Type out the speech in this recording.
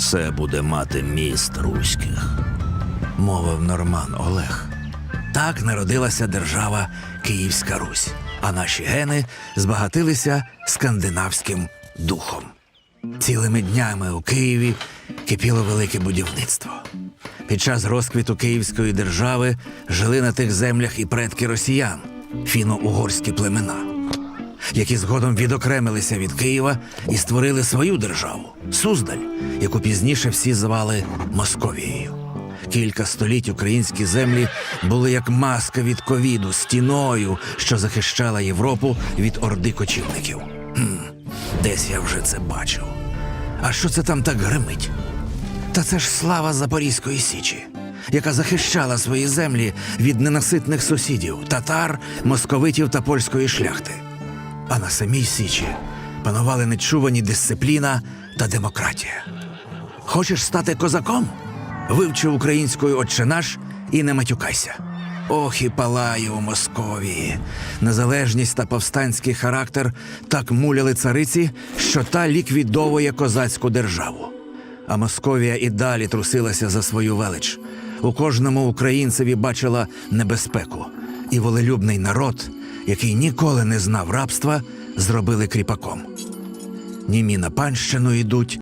Все буде мати міст руських, мовив норман Олег. Так народилася держава Київська Русь, а наші гени збагатилися скандинавським духом. Цілими днями у Києві кипіло велике будівництво. Під час розквіту Київської держави жили на тих землях і предки росіян, фіно-угорські племена, які згодом відокремилися від Києва і створили свою державу Суздаль, яку пізніше всі звали Московією. Кілька століть українські землі були як маска від ковіду, стіною, що захищала Європу від орди кочівників. Хм, десь я вже це бачив. А що це там так гримить? Та це ж слава Запорізької Січі, яка захищала свої землі від ненаситних сусідів татар, московитів та польської шляхти. А на самій Січі панували нечувані дисципліна та демократія. Хочеш стати козаком? Вивчи українською «Отче наш» і не матюкайся. Ох, і палає у Московії. Незалежність та повстанський характер так муляли цариці, що та ліквідовує козацьку державу. А Московія і далі трусилася за свою велич. У кожному українцеві бачила небезпеку, і волелюбний народ, який ніколи не знав рабства, зробили кріпаком. Німі на панщину йдуть,